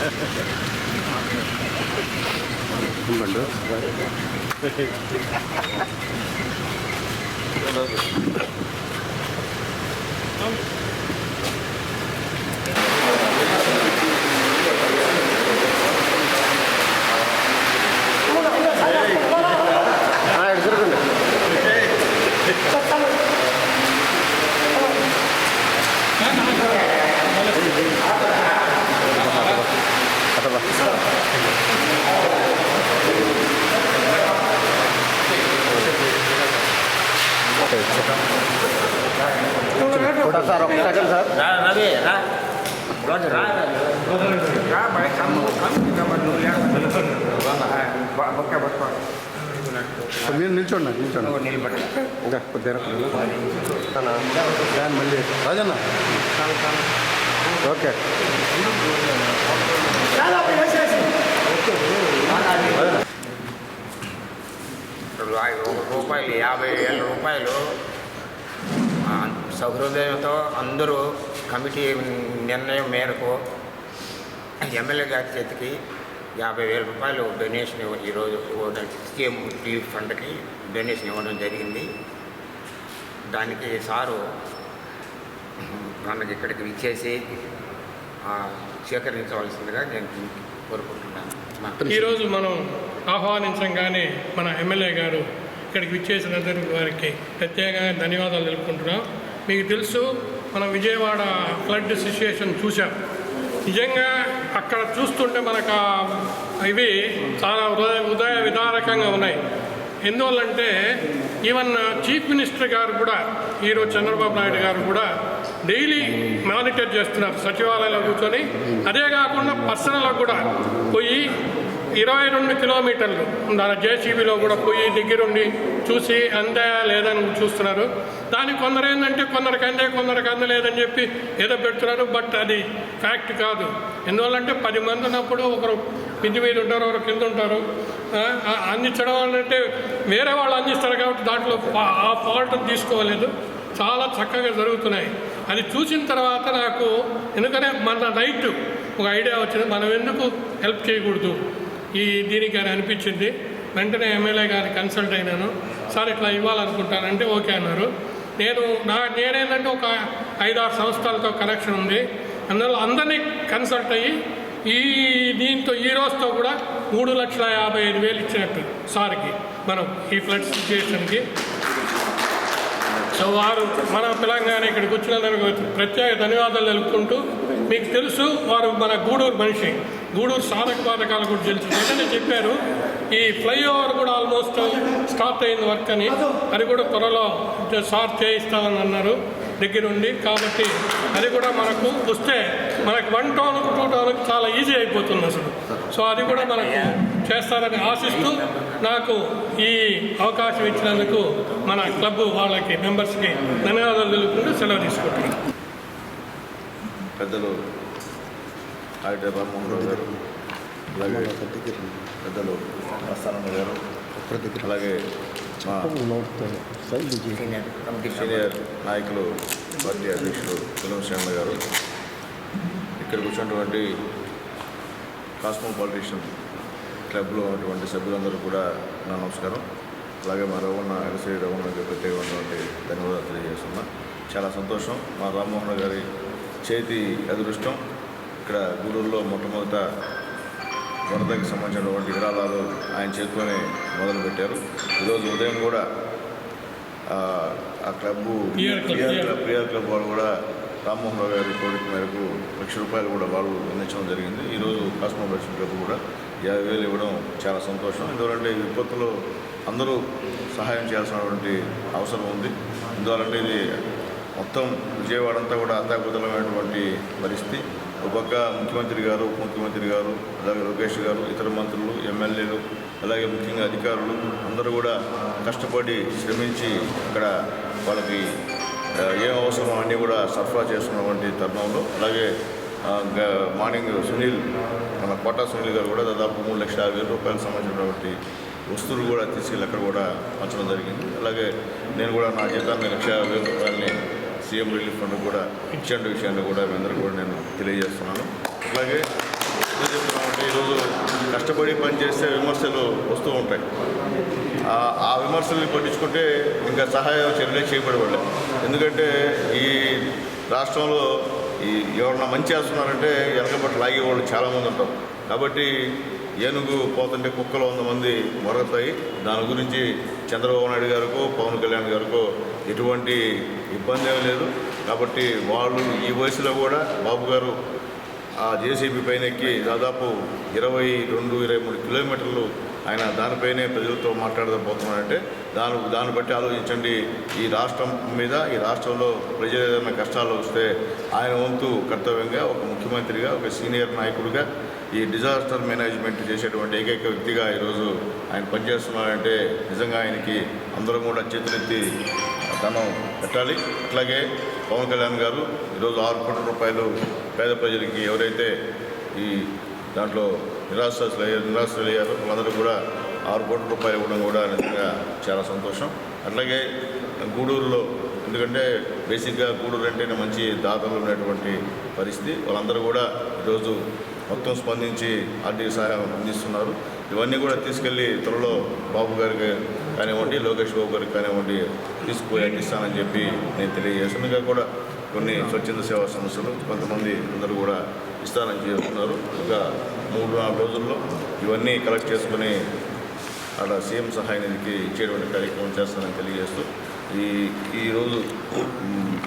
한번더 아, 이거 들어간다. రా రోజు రా రా బయట కమ్ము కమ్ము కమ్ము నువ్వు లేకపోతే బొక్క పట్టుకో మీరు నిల్చోండి నిల్చోండి నువ్వు నిలబడి ఇంకా కొద్దిగా ఫ్యాన్ మళ్ళీ రాజన్న ఓకే ఇప్పుడు ఐదు రూపాయలు యాభై వేల రూపాయలు సహృదయంతో అందరూ కమిటీ నిర్ణయం మేరకు ఎమ్మెల్యే గారి చేతికి యాభై వేల రూపాయలు డొనేషన్ ఇవ్వ- ఈరోజు ఇవ్వడం సీఎం రిలీఫ్ ఫండ్కి డొనేషన్ ఇవ్వడం జరిగింది. దానికి సారు మనకి ఇక్కడికి ఇచ్చేసి స్వీకరించవలసిందిగా నేను కోరుకుంటున్నాను. ఈరోజు మనం ఆహ్వానించగానే మన ఎమ్మెల్యే గారు ఇక్కడికి విచ్చేసినందుకు వారికి ప్రత్యేకంగా ధన్యవాదాలు తెలుపుకుంటున్నాం. మీకు తెలుసు మనం విజయవాడ ఫ్లడ్ సిచ్యుయేషన్ చూసాం నిజంగా అక్కడ చూస్తుంటే మనకు ఇవి చాలా ఉదయ ఉదయ విదారకంగా ఉన్నాయి. ఎందువల్లంటే ఈవెన్ చీఫ్ మినిస్టర్ గారు కూడా ఈరోజు చంద్రబాబు నాయుడు గారు కూడా డైలీ మానిటర్ చేస్తున్నారు సచివాలయంలో కూర్చొని. అదే కాకుండా పర్సనల్గా కూడా పోయి ఇరవై రెండు కిలోమీటర్లు దాని జేసీబీలో కూడా పోయి దగ్గరుండి చూసి అందా లేదని చూస్తున్నారు. దాని కొందరు ఏంటంటే కొందరికి అందే కొందరికి అందలేదని చెప్పి ఏదో పెడుతున్నారు బట్ అది ఫ్యాక్ట్ కాదు. ఎందువల్లంటే పది మంది ఉన్నప్పుడు ఒకరు మిద్ది మీద ఉంటారు ఎవరు కింద ఉంటారు. అందించడం అంటే వేరే వాళ్ళు అందిస్తారు కాబట్టి దాంట్లో ఆ ఫాల్ట్ తీసుకోలేదు. చాలా చక్కగా జరుగుతున్నాయి. అది చూసిన తర్వాత నాకు ఎందుకంటే మన నైట్ ఒక ఐడియా వచ్చింది. మనం ఎందుకు హెల్ప్ చేయకూడదు? ఈ దీనికి అని అనిపించింది. వెంటనే ఎమ్మెల్యే గారిని కన్సల్ట్ అయినాను. సార్ ఇట్లా ఇవ్వాలనుకుంటానంటే ఓకే అన్నారు. నేను నా నేనేంటంటే ఒక ఐదారు సంస్థలతో కనెక్షన్ ఉంది. అందువల్ల అందరినీ కన్సల్ట్ అయ్యి ఈ దీంతో ఈ రోజుతో కూడా మూడు లక్షల యాభై ఐదు వేలు ఇచ్చినట్టు సార్కి మనం ఈ ఫ్లడ్ సిచ్యుయేషన్కి. సో వారు మన తెలంగాణ ఇక్కడికి వచ్చినందుకు ప్రత్యేక ధన్యవాదాలు తెలుపుకుంటూ మీకు తెలుసు వారు మన గూడూరు మనిషి గూడూరు సాధక బాధకాలు కూడా తెలుసు. వెంటనే చెప్పారు ఈ ఫ్లైఓవర్ కూడా ఆల్మోస్ట్ స్టార్ట్ అయింది వర్క్ అని. అది కూడా త్వరలో సార్ చేయిస్తామని అన్నారు. దగ్గర ఉండి కాబట్టి అది కూడా మనకు వస్తే మనకు వన్ టౌన్కు టూ టౌన్కి చాలా ఈజీ అయిపోతుంది అసలు. సో అది కూడా మనకు చేస్తారని ఆశిస్తూ నాకు ఈ అవకాశం ఇచ్చినందుకు మన క్లబ్ వాళ్ళకి మెంబర్స్కి ధన్యవాదాలు తెలుపుకుంటూ సెలవు తీసుకుంటున్నాను. పెద్దలు హైదరాబాద్ రామ్మోహన్ రావు గారు పెద్దలు మస్తానమ్మ గారు అలాగే మా సీనియర్ నాయకులు పార్టీ అధ్యక్షులు తులం శ్రీరణ గారు. ఇక్కడికి వచ్చినటువంటి కాస్మోపాలిటీషియన్ క్లబ్లో ఉన్నటువంటి సభ్యులందరూ కూడా నా నమస్కారం. అలాగే మా రవణ ఎలసీ రవణ గారికి ప్రత్యేకమైనటువంటి ధన్యవాదాలు తెలియజేస్తున్నా. చాలా సంతోషం. మా రామ్మోహన్ గారి చేతి అదృష్టం. ఇక్కడ గూడూరులో మొట్టమొదట వరదకి సంబంధించినటువంటి విరాళాలు ఆయన చేతితోనే మొదలుపెట్టారు. ఈరోజు ఉదయం కూడా ఆ, club PR club, PR. Club వాళ్ళు కూడా రామ్మోహన్ రావు గారి కోరిక మేరకు లక్ష రూపాయలు కూడా వాళ్ళు అందించడం జరిగింది. ఈరోజు కాస్మోపరేషన్ క్లబ్ కూడా యాభై వేలు ఇవ్వడం చాలా సంతోషం. ఎందుకంటే ఈ విపత్తులో అందరూ సహాయం చేయాల్సినటువంటి అవసరం ఉంది. ఎందువలంటే ఇది మొత్తం విజయవాడ అంతా కూడా అత్యాకుతలమైనటువంటి పరిస్థితి. ఒక పక్క ముఖ్యమంత్రి గారు ఉప ముఖ్యమంత్రి గారు అలాగే లోకేష్ గారు ఇతర మంత్రులు ఎమ్మెల్యేలు అలాగే ముఖ్యంగా అధికారులు అందరూ కూడా కష్టపడి శ్రమించి అక్కడ వాళ్ళకి ఏం అవసరం అన్నీ కూడా సరఫరా చేస్తున్నటువంటి తరుణంలో అలాగే మార్నింగ్ సునీల్ మన కోటా సునీల్ గారు కూడా దాదాపు మూడు లక్షల యాభై వేల రూపాయలకు సంబంధించినటువంటి వస్తువులు కూడా తీసుకెళ్ళి అక్కడ కూడా పంచడం జరిగింది. అలాగే నేను కూడా నా జీతాన్ని లక్ష యాభై రూపాయలని సీఎం రిలీఫ్ ఫండ్ కూడా ఇచ్చిన విషయాన్ని కూడా మీ అందరూ కూడా నేను తెలియజేస్తున్నాను. అలాగే ఎందుకు చెప్తున్నామంటే ఈరోజు కష్టపడి పనిచేస్తే విమర్శలు వస్తూ ఉంటాయి. ఆ- విమర్శల్ని పట్టించుకుంటే ఇంకా సహాయ చర్యలే చేయబడేవాళ్ళే ఎందుకంటే ఈ రాష్ట్రంలో ఈ ఎవరన్నా మంచి చేస్తున్నారంటే వెనకబట్టి లాగే వాళ్ళు చాలామంది ఉంటారు. కాబట్టి ఏనుగు పోతుంటే కుక్కలు వంద మంది మొరతాయి దాని గురించి చంద్రబాబు నాయుడు గారికో పవన్ కళ్యాణ్ గారికో ఎటువంటి ఇబ్బంది ఏమీ లేదు. కాబట్టి వాళ్ళు ఈ వయసులో కూడా బాబు గారు ఆ జేసీబీ పైన ఎక్కి దాదాపు ఇరవై రెండు ఇరవై మూడు కిలోమీటర్లు ఆయన దానిపైనే ప్రజలతో మాట్లాడబోతున్నాడంటే దాని దాన్ని బట్టి ఆలోచించండి ఈ రాష్ట్రం మీద ఈ రాష్ట్రంలో ప్రజలు ఏదైనా కష్టాలు వస్తే ఆయన వంతు కర్తవ్యంగా ఒక ముఖ్యమంత్రిగా ఒక సీనియర్ నాయకుడిగా ఈ డిజాస్టర్ మేనేజ్మెంట్ చేసేటువంటి ఏకైక వ్యక్తిగా ఈరోజు ఆయన పనిచేస్తున్నారంటే నిజంగా ఆయనకి అందరం కూడా చేతులెత్తి ధనం పెట్టాలి అట్లాగే పవన్ కళ్యాణ్ గారు ఈరోజు ఆరు కోట్ల రూపాయలు పేద ప్రజలకి ఎవరైతే ఈ దాంట్లో నిరాశ్రస్తులు అయ్యారు నిరాశ్రయులు అయ్యారో వాళ్ళందరూ కూడా ఆరు కోట్ల రూపాయలు ఇవ్వడం కూడా నిజంగా చాలా సంతోషం. అట్లాగే గూడూరులో ఎందుకంటే బేసిక్గా గూడూరు అంటేనే మంచి దాతలు ఉన్నటువంటి పరిస్థితి. వాళ్ళందరూ కూడా ఈరోజు మొత్తం స్పందించి ఆర్థిక సహాయం అందిస్తున్నారు. ఇవన్నీ కూడా తీసుకెళ్ళి త్వరలో బాబు గారికి కానివ్వండి లోకేష్ బాబు గారికి కానివ్వండి తీసుకుపోయి అందిస్తానని చెప్పి నేను తెలియజేస్తున్నాను కూడా కొన్ని స్వచ్ఛంద సేవా సంస్థలు కొంతమంది అందరూ కూడా ఇస్తానని చెప్తున్నారు ఒక మూడు నాలుగు రోజుల్లో ఇవన్నీ కలెక్ట్ చేసుకుని అక్కడ సీఎం సహాయ నిధికి ఇచ్చేటువంటి కార్యక్రమం చేస్తానని తెలియజేస్తూ ఈ ఈరోజు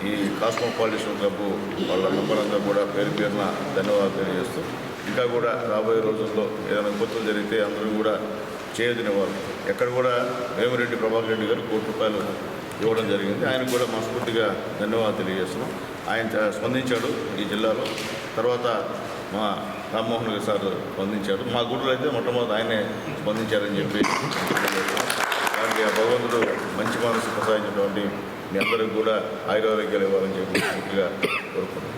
ఈ కాస్మోపాలిటేషన్ క్లబ్ వాళ్ళ మెంబర్లందరూ కూడా పేరు పేరున ధన్యవాదాలు తెలియజేస్తూ ఇంకా కూడా రాబోయే రోజుల్లో ఏదైనా కొత్తలు జరిగితే అందరూ కూడా చేయదినేవారు ఎక్కడ కూడా వేమిరెడ్డి ప్రభాకర్ రెడ్డి గారు కోటి రూపాయలు ఇవ్వడం జరిగింది. ఆయనకు కూడా మనస్ఫూర్తిగా ధన్యవాదాలు తెలియజేస్తున్నాం. ఆయన చ- స్పందించాడు ఈ జిల్లాలో. తర్వాత మా రామ్మోహన్ గారు సార్ స్పందించారు మా గుడిలో అయితే మొట్టమొదటి ఆయనే స్పందించారని చెప్పి తెలియజేస్తున్నాం. ఆ భగవంతుడు మంచి మనసు ప్రసాదించినటువంటి మీ అందరికి కూడా ఆయురారోగ్యాలు ఇవ్వాలని చెప్పి పూర్తిగా కోరుకుంటున్నాను